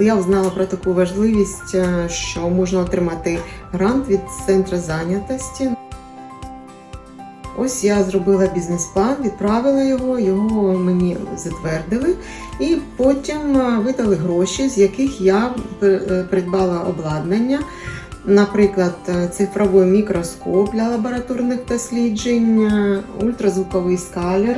Я узнала про таку важливість, е, що можна отримати грант від центру зайнятості. Ось я зробила бізнес-план, відправила його, його мені затвердили, і потім е, видали гроші, з яких я е, придбала обладнання. Наприклад, цифровий мікроскоп для лабораторних досліджень, ультразвуковий скалер.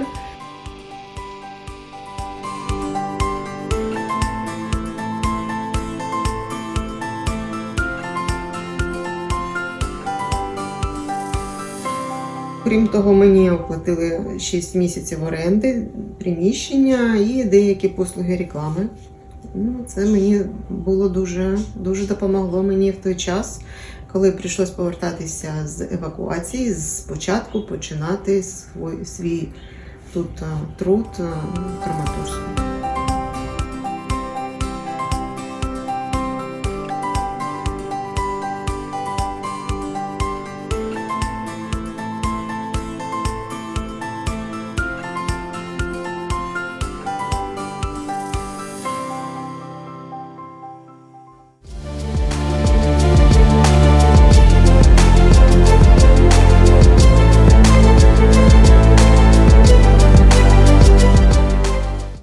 Крім того, мені оплатили 6 місяців оренди, приміщення і деякі послуги реклами. Ну, це мені було дуже, дуже допомогло мені в той час, коли прийшлось повертатися з евакуації, спочатку починати свій, свій тут е, труд е.